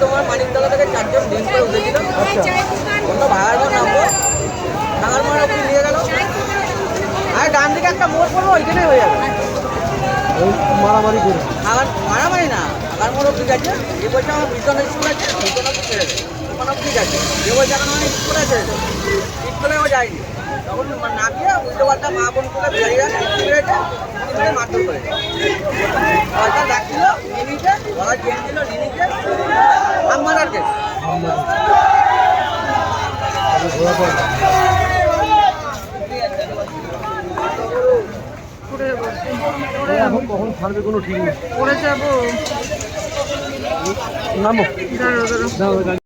তোমার মানিকতলা থেকে চারজন দিন করে উঠেছিল আচ্ছা অন্য ভাড়ার ঘর নামবো ভাঙার মোড় অব্দি নিয়ে গেল। আর ডান দিকে একটা মোড় পড়ব ওইখানে হয়ে যাবে। মারামারি করে। ভাঙার মারামারি না ভাঙার মোড় অব্দি গেছে। যে বলছে আমার বিজন স্কুল আছে অব্দি ছেড়ে দেয় ওখানে অব্দি গেছে। যে বলছে আমার স্কুল আছে। স্কুলেও যায়নি। তখন না গিয়ে উল্টো পাল্টা মা বোন করে বেরিয়ে করে মারধর করেছে পয়সা ডাকছিল নিনিকে গলা চেয়েছিল নিনিকে আমার আর কে আমরা আগে ঘোরা পড়ে করে যাব এই এখন কখন ছাড়বে কোনো ঠিক নেই। করে যাব। নামো। দাঁড়াও দাঁড়াও। দাও গাড়ি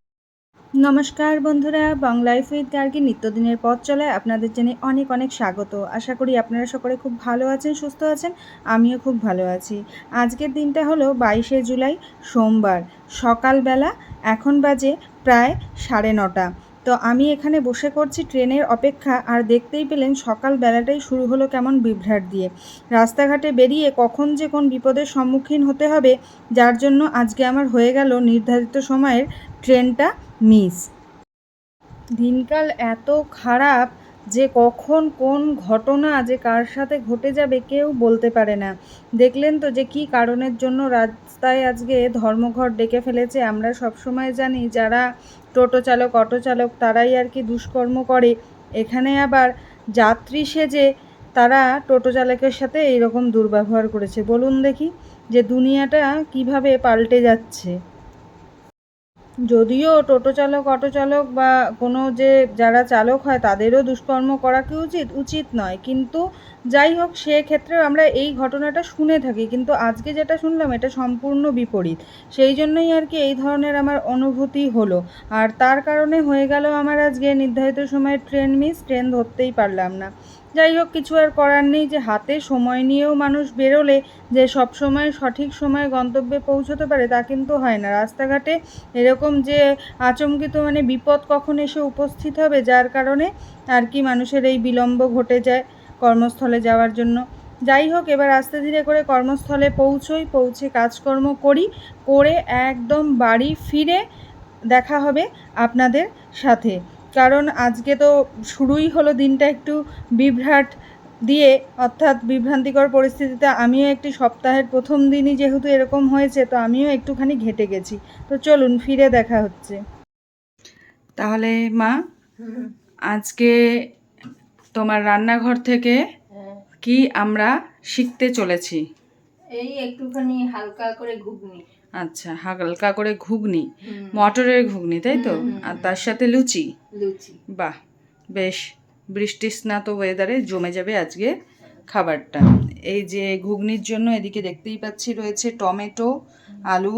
নমস্কার বন্ধুরা বাংলাইফ উইথ গার্গি নিত্যদিনের পথ চলায় আপনাদের জানাই অনেক অনেক স্বাগত। আশা করি আপনারা সকলে খুব ভালো আছেন সুস্থ আছেন আমিও খুব ভালো আছি। আজকের দিনটা হলো বাইশে জুলাই সোমবার সকালবেলা এখন বাজে প্রায় সাড়ে নটা। তো আমি এখানে বসে করছি ট্রেনের অপেক্ষা, আর দেখতেই পেলেন সকাল বেলাটাই শুরু হলো কেমন বিভ্রাট দিয়ে। রাস্তাঘাটে বেরিয়ে কখন যে কোন বিপদের সম্মুখীন হতে হবে, যার জন্য আজকে আমার হয়ে গেল নির্ধারিত সময়ের ট্রেনটা মিস। দিনকাল এত খারাপ যে কখন কোন ঘটনা যে কার সাথে ঘটে যাবে কেউ বলতে পারে না। দেখলেন তো যে কি কারণের জন্য রাস্তায় আজকে ধর্মঘট ডেকে ফেলেছে। আমরা সবসময় জানি যারা টোটো চালক, অটো চালক তারাই আর কি দুষ্কর্ম করে। এখানে আবার যাত্রী সেজে তারা টোটো চালকের সাথে এইরকম দুর্ব্যবহার করেছে। বলুন দেখি যে দুনিয়াটা কীভাবে পাল্টে যাচ্ছে। যদিও টোটো চালক, অটো চালক বা কোনো যে যারা চালক হয়, তাদেরও দুষ্কর্ম করা কি উচিত? উচিত নয়। কিন্তু যাই হোক, সেক্ষেত্রেও আমরা এই ঘটনাটা শুনে থাকি। কিন্তু আজকে যেটা শুনলাম, এটা সম্পূর্ণ বিপরীত। সেই জন্যই আর কি এই ধরনের আমার অনুভূতি হলো। আর তার কারণে হয়ে গেল আমার আজকে নির্ধারিত সময়ে ট্রেন মিস, ট্রেন ধরতেই পারলাম না। যাই হোক, কিছু আর করার নেই, যে হাতে সময় নিয়েও মানুষ বেরোলে যে সব সময় সঠিক সময়ে গন্তব্যে পৌঁছতে পারে তা কিন্তু হয় না। রাস্তাঘাটে এরকম যে আচমকিত মানে বিপদ কখন এসে উপস্থিত হবে, যার কারণে আর কি মানুষের এই বিলম্ব ঘটে যায় কর্মস্থলে যাওয়ার জন্য। যাই হোক, এবার আস্তে ধীরে করে কর্মস্থলে পৌঁছোই, পৌঁছে কাজকর্ম করি, করে একদম বাড়ি ফিরে দেখা হবে আপনাদের সাথে। কারণ আজকে তো শুরুই হলো দিনটা একটু বিভ্রাট দিয়ে অর্থাৎ বিভ্রান্তিকর পরিস্থিতিতে আমিও একটি সপ্তাহের প্রথম দিনই যেহেতু এরকম হয়েছে তো আমিও একটুখানি ঘেটে গেছি। তো চলুন ফিরে দেখা হচ্ছে। তাহলে মা আজকে তোমার রান্নাঘর থেকে কি আমরা শিখতে চলেছি? এই একটুখানি হালকা করে ঘুগনি। আচ্ছা হালকা করে ঘুগনি মটরের ঘুগনি তাই তো? আর তার সাথে লুচি। লুচি। বাহ বেশ বৃষ্টি স্নাত ওয়েদারে জমে যাবে আজকে খাবারটা। এই যে ঘুগনির জন্য এদিকে দেখতেই পাচ্ছি রয়েছে টমেটো আলু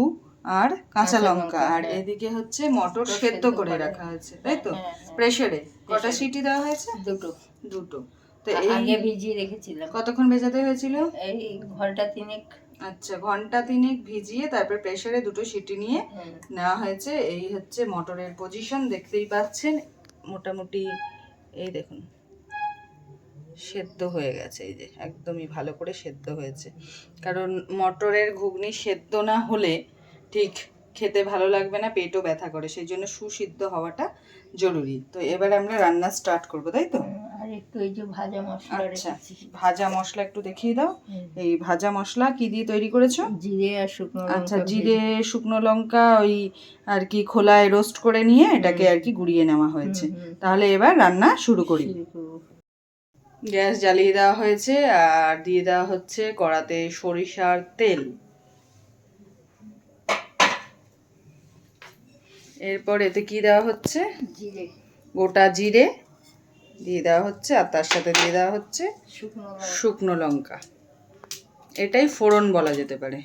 আর কাঁচা লঙ্কা। আর এদিকে হচ্ছে মটর সেদ্ধ করে রাখা হয়েছে তাই তো? হ্যাঁ, হ্যাঁ। প্রেসারে। কটা সিটি দেওয়া হয়েছে? দুটো। দুটো। তো আগে এই ভিজিয়ে রেখেছিলাম। কতক্ষণ ভেজাতে হয়েছিল? এই ঘণ্টা তিনেক আচ্ছা ঘণ্টা তিনেক ভিজিয়ে তারপর প্রেসারে দুটো সিটি নিয়ে নেওয়া হয়েছে। এই হচ্ছে মটরের পজিশন দেখতেই পাচ্ছেন। মোটামুটি এই দেখুন সেদ্ধ হয়ে গেছে। এই যে একদমই ভালো করে সেদ্ধ হয়েছে। কারণ মটরের ঘুগনি সেদ্ধ না হলে ঠিক খেতে ভালো লাগবে না পেটও ব্যথা করে। সেই জন্য সুসিদ্ধ হওয়াটা জরুরি। তো এবার আমরা রান্না স্টার্ট করব তাই তো? একটু এই যে ভাজা মশলা আচ্ছা রেখেছি। ভাজা মশলা একটু দেখিয়ে দাও। এই ভাজা মশলা কি দিয়ে তৈরি করেছ? জিরে আর শুকনো আচ্ছা জিরে শুকনো লঙ্কা ওই আর কি খোলায় রোস্ট করে নিয়ে এটাকে আর কি গুঁড়িয়ে নেওয়া হয়েছে। তাহলে এবার রান্না শুরু করি। গ্যাস জ্বালিয়ে দেওয়া হয়েছে আর দিয়ে দেওয়া হচ্ছে কড়াতে সরিষার তেল। এরপর এতে কি দেওয়া হচ্ছে? জিরে। গোটা জিরে। দিয়ে দেওয়া হচ্ছে আর তার সাথে দিয়ে দেওয়া হচ্ছে শুকনো লঙ্কা। এটাই ফোড়ন বলা যেতে পারে।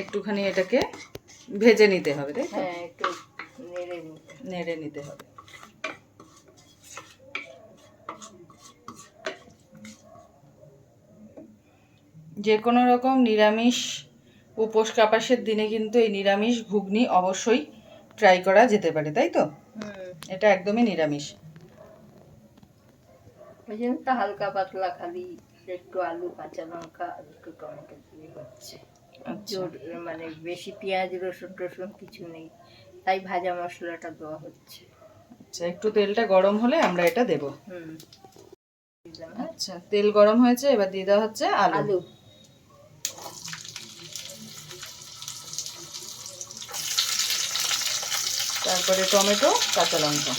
একটুখানি এটাকে ভেজে নিতে হবে তাই তো? হ্যাঁ একটু নেড়ে নিতে হবে। যে কোনো রকম নিরামিষ উপোস কাপাসের দিনে কিন্তু এই নিরামিষ ঘুগনি অবশ্যই ট্রাই করা যেতে পারে তাই তো? এটা একদমই নিরামিষ। ওই জন্য তো হালকা পাতলা খালি একটু আলু কাঁচা লঙ্কা একটু টমেটো দিয়ে হচ্ছে জোর মানে বেশি পেঁয়াজ রসুন টসুন কিছু নেই তাই ভাজা মশলাটা দেওয়া হচ্ছে। আচ্ছা একটু তেলটা গরম হলে আমরা এটা দেব। হুম। হ্যাঁ? আচ্ছা তেল গরম হয়েছে এবার দিয়ে দেওয়া হচ্ছে আলু। তারপরে টমেটো, কাঁচা লঙ্কা।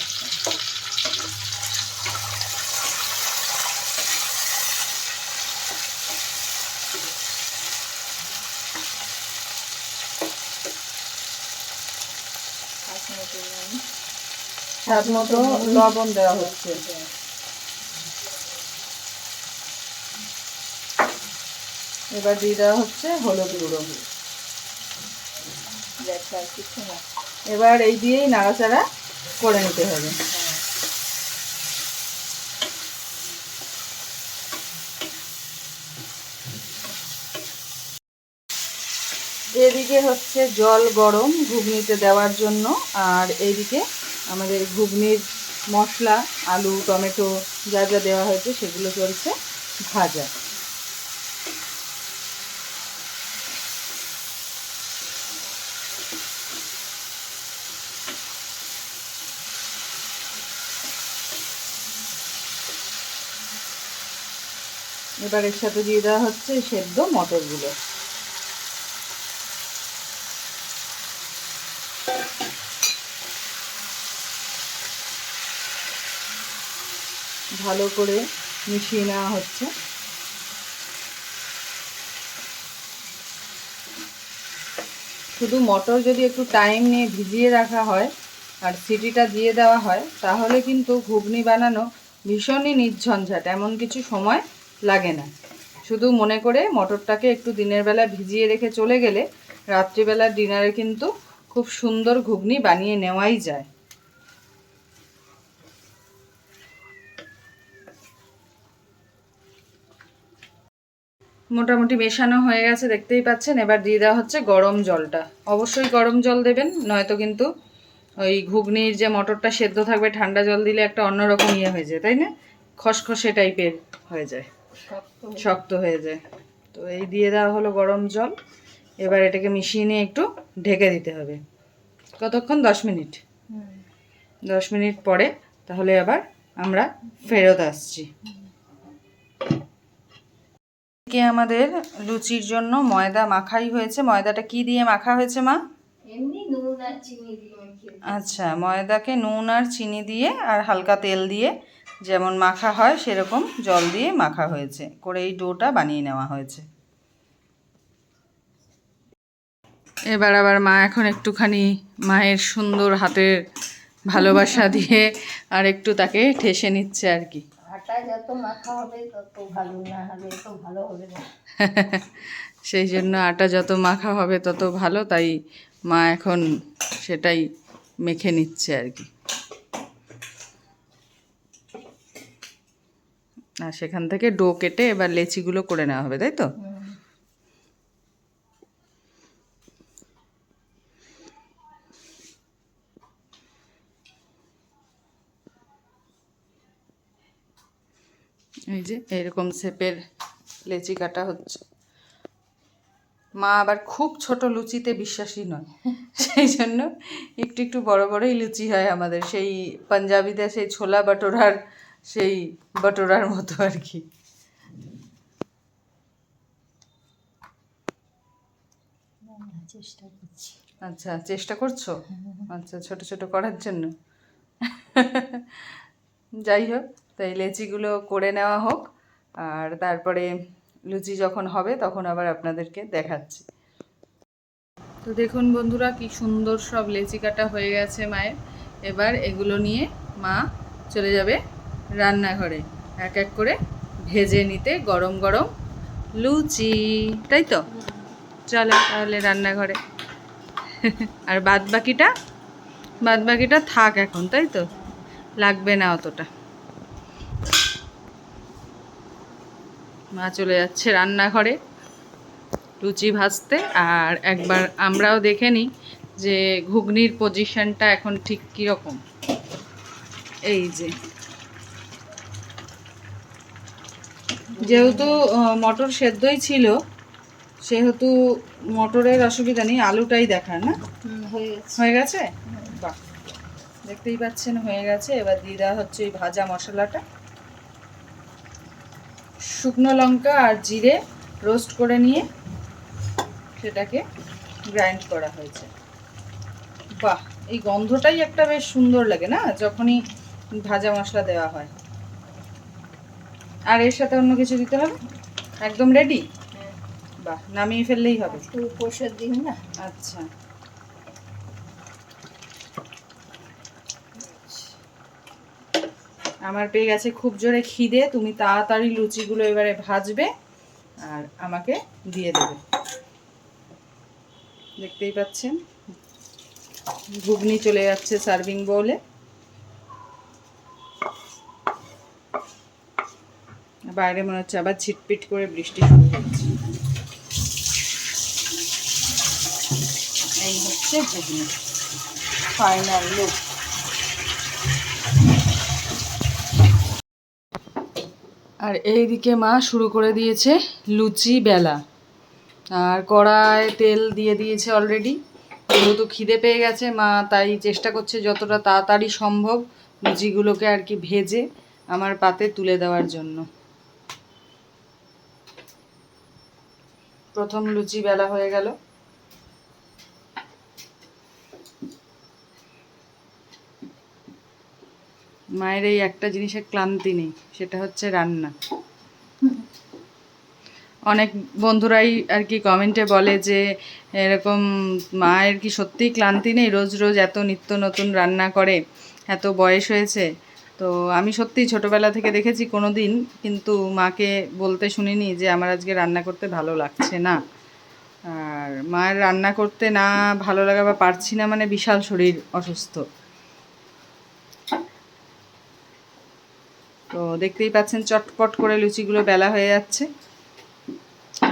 স্বাদ লবণ দেওয়া হচ্ছে। এবার দিয়ে দেওয়া হচ্ছে হলুদ গুঁড়ো। ব্যাস কিছু না। এবার এই দিয়েই নাড়াচাড়া করে নিতে হবে। এদিকে হচ্ছে জল গরম ঘুগনিতে দেওয়ার জন্য, আর এইদিকে আমাদের ঘুগনির মশলা, আলু, টমেটো যা যা দেওয়া হয়েছে সেগুলো চলছে ভাজা। এবার এর সাথে দিয়ে দেওয়া হচ্ছে সেদ্ধ মটরগুলো। ভালো করে মিশিয়ে নেওয়া হচ্ছে। শুধু মটর যদি একটু টাইম নিয়ে ভিজিয়ে রাখা হয় আর সিটিটা দিয়ে দেওয়া হয়, তাহলে কিন্তু ঘুগনি বানানো ভীষণই নির্ঝঞ্ঝাট। এমন কিছু সময় লাগে না। শুধু মনে করে মটরটাকে একটু দিনের বেলা ভিজিয়ে রেখে চলে গেলে রাত্রিবেলার ডিনারে কিন্তু খুব সুন্দর ঘুগনি বানিয়ে নেওয়াই যায়। মোটামুটি মেশানো হয়ে গেছে, দেখতেই পাচ্ছেন। এবার দিয়ে দেওয়া হচ্ছে গরম জলটা। অবশ্যই গরম জল দেবেন, নয়তো কিন্তু ওই ঘুগনির যে মটরটা সেদ্ধ থাকবে, ঠান্ডা জল দিলে একটা অন্যরকম ইয়ে হয়ে যায়, তাই না? খসখসে টাইপের হয়ে যায়। শক্ত হয়ে যায়। তো এই দিয়ে দেওয়া হলো গরম জল। এবার এটাকে মিশিয়ে নিয়ে একটু ঢেকে দিতে হবে। কতক্ষণ? দশ মিনিট। দশ মিনিট পরে তাহলে আবার আমরা ফেরত আসছি। কে আমাদের লুচির জন্য ময়দা মাখাই হয়েছে। ময়দাটা কি দিয়ে মাখা হয়েছে মা? আচ্ছা ময়দাকে নুন আর চিনি দিয়ে আর হালকা তেল দিয়ে যেমন মাখা হয় সেরকম জল দিয়ে মাখা হয়েছে। করে এই ডোটা বানিয়ে নেওয়া হয়েছে। এবার আবার মা এখন একটুখানি মায়ের সুন্দর হাতের ভালোবাসা দিয়ে আর একটু তাকে ঠেসে নিচ্ছে আর কি। আটা যত মাখা হবে তত ভালো না হলে তো ভালো হবে না। সেই জন্য আটা যত মাখা হবে তত ভালো। তাই মা এখন সেটাই মেখে নিচ্ছে আর কি। আর সেখান থেকে ডো কেটে এবার লেচিগুলো করে নেওয়া হবে, তাই তো? এই যে এরকম শেপের লেচি কাটা হচ্ছে। মা আবার খুব ছোট লুচিতে বিশ্বাসী নয়, সেই জন্য একটু একটু বড় বড়ই লুচি হয় আমাদের। সেই পাঞ্জাবিদের সেই ছোলা বাটোরার সেই বাটোরার মতো আর কি। চেষ্টা করছি। আচ্ছা চেষ্টা করছ? আচ্ছা ছোট ছোট করার জন্য। যাই হোক তাই লেচিগুলো করে নেওয়া হোক আর তারপরে লুচি যখন হবে তখন আবার আপনাদেরকে দেখাচ্ছি। তো দেখুন বন্ধুরা কি সুন্দর সব লেচি কাটা হয়ে গেছে মায়ের। এবার এগুলো নিয়ে মা চলে যাবে রান্নাঘরে। এক এক করে ভেজে নিতে গরম গরম লুচি, তাই তো? চলো তাহলে রান্নাঘরে। আর বাদ বাকিটা বাদ বাকিটা থাক এখন, তাই তো? লাগবে না অতটা। মা চলে যাচ্ছে রান্নাঘরে লুচি ভাজতে। আর একবার আমরাও দেখে নিই যে ঘুগনির পজিশনটা এখন ঠিক কীরকম। এই যে। যেহেতু মটর সেদ্ধই ছিল সেহেতু মটরের অসুবিধা নেই আলুটাই দেখার না? হয়ে গেছে? বাহ দেখতেই পাচ্ছেন হয়ে গেছে। এবার দিয়ে দেওয়া হচ্ছে এই ভাজা মশলাটা। শুকনো লঙ্কা আর জিরে রোস্ট করে নিয়ে সেটাকে গ্রাইন্ড করা হয়েছে। বাহ এই গন্ধটাই একটা বেশ সুন্দর লাগে না? যখনই ভাজা মশলা দেওয়া হয়। আর এর সাথে অন্য কিছু দিতে হবে? একদম রেডি হ্যাঁ। বাহ নামিয়ে ফেললেই হবে। উপসের দিন না? আচ্ছা। আমার পেয়ে গেছে খুব জোরে খিদে তুমি তাড়াতাড়ি লুচিগুলো এবারে ভাজবে আর আমাকে দিয়ে দেবে। দেখতেই পাচ্ছেন? ঘুগনি চলে যাচ্ছে সার্ভিং বোলে। বাইরে মনে হচ্ছে আবার ছিটপিট করে বৃষ্টি শুরু হচ্ছে এই হচ্ছে ঘুগনি ফাইনাল লুক আর এইদিকে মা শুরু করে দিয়েছে লুচি বেলা। আর কড়ায় তেল দিয়ে দিয়েছে অলরেডি যেহেতু খিদে পেয়ে গেছে, মা তাই চেষ্টা করছে যতটা তাড়াতাড়ি সম্ভব লুচিগুলোকে আর কি ভেজে আমার পাতে তুলে দেওয়ার জন্য। প্রথম লুচি বেলা হয়ে গেল। মায়ের এই একটা জিনিসের ক্লান্তি নেই, সেটা হচ্ছে রান্না। অনেক বন্ধুরাই আর কি কমেন্টে বলে যে, এরকম মায়ের কি সত্যিই ক্লান্তি নেই? রোজ রোজ এত নিত্য নতুন রান্না করে, এত বয়স হয়েছে। তো আমি সত্যিই ছোটোবেলা থেকে দেখেছি কোনো দিন কিন্তু মাকে বলতে শুনিনি যে আমার আজকে রান্না করতে ভালো লাগছে না। আর মায়ের রান্না করতে না ভালো লাগা বা পারছি না মানে বিশাল শরীর অসুস্থ। তো দেখতেই পাচ্ছেন চটপট করে লুচিগুলো বেলা হয়ে যাচ্ছে।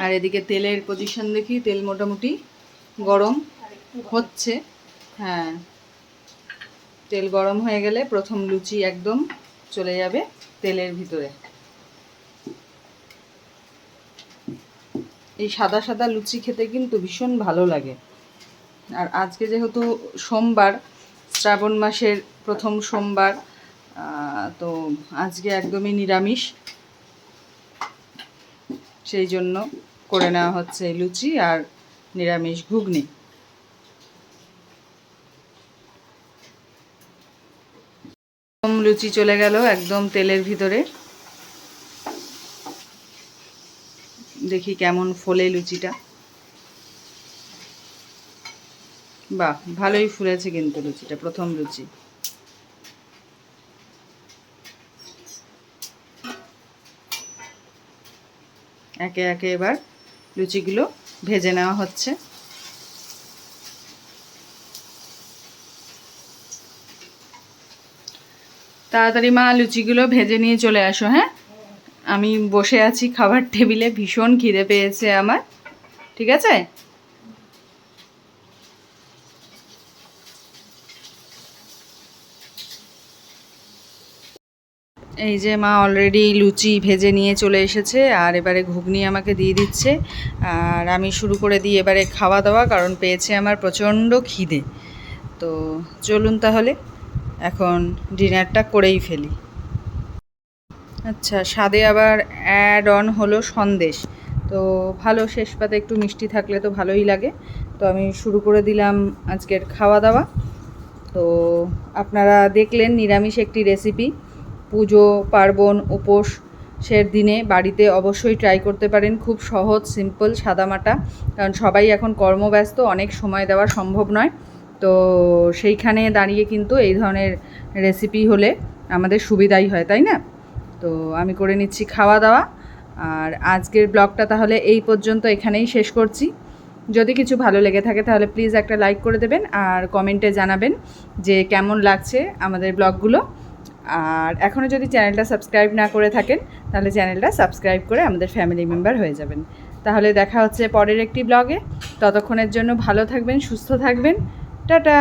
আর এদিকে তেলের পজিশন দেখি, তেল মোটামুটি গরম হচ্ছে। হ্যাঁ। তেল গরম হয়ে গেলে প্রথম লুচি একদম চলে যাবে তেলের ভিতরে। এই সাদা সাদা লুচি খেতে কিন্তু ভীষণ ভালো লাগে। আর আজকে যেহেতু সোমবার, শ্রাবণ মাসের প্রথম সোমবার তো আজকে একদমই নিরামিষ। সেই জন্য করে নেওয়া হচ্ছে লুচি আর নিরামিষ ঘুগনি। লুচি চলে গেল, একদম তেলের ভিতরে। দেখি কেমন ফোলে লুচিটা। বাহ, ভালোই ফুলেছে কিন্তু লুচিটা, প্রথম লুচি। একে একে এবার লুচিগুলো ভেজে নেওয়া হচ্ছে। তাড়াতাড়ি মা লুচিগুলো ভেজে নিয়ে চলে আসো হ্যাঁ? আমি বসে আছি খাবার টেবিলে, ভীষণ খিদে পেয়েছে আমার, ঠিক আছে? এই যে মা অলরেডি লুচি ভেজে নিয়ে চলে এসেছে, আর এবারে ঘুগনি আমাকে দিয়ে দিচ্ছে, আর আমি শুরু করে দিই এবারে খাওয়া দাওয়া, কারণ পেয়েছে আমার প্রচণ্ড খিদে। তো চলুন তাহলে। এখন ডিনারটা করেই ফেলি। আচ্ছা স্বাদে আবার অ্যাড অন হলো সন্দেশ। তো ভালো, শেষ পাতে একটু মিষ্টি থাকলে তো ভালোই লাগে। তো আমি শুরু করে দিলাম আজকের খাওয়া দাওয়া তো আপনারা দেখলেন নিরামিষ একটি রেসিপি পুজো, পার্বণ উপোস সের দিনে বাড়িতে অবশ্যই ট্রাই করতে পারেন। খুব সহজ সিম্পল সাদামাটা। কারণ সবাই এখন কর্মব্যস্ত, অনেক সময় দেওয়া সম্ভব নয়। তো সেইখানে দাঁড়িয়ে কিন্তু এই ধরনের রেসিপি হলে আমাদের সুবিধাই হয়, তাই না? তো আমি করে নিচ্ছি খাওয়া দাওয়া আর আজকের ব্লগটা তাহলে এই পর্যন্ত এখানেই শেষ করছি। যদি কিছু ভালো লেগে থাকে তাহলে প্লিজ একটা লাইক করে দেবেন আর কমেন্টে জানাবেন যে কেমন লাগছে আমাদের ব্লগগুলো। আর এখনও যদি চ্যানেলটা সাবস্ক্রাইব না করে থাকেন তাহলে চ্যানেলটা সাবস্ক্রাইব করে আমাদের ফ্যামিলি মেম্বার হয়ে যাবেন। তাহলে দেখা হচ্ছে পরের একটি ব্লগে ততক্ষণের জন্য ভালো থাকবেন, সুস্থ থাকবেন। টাটা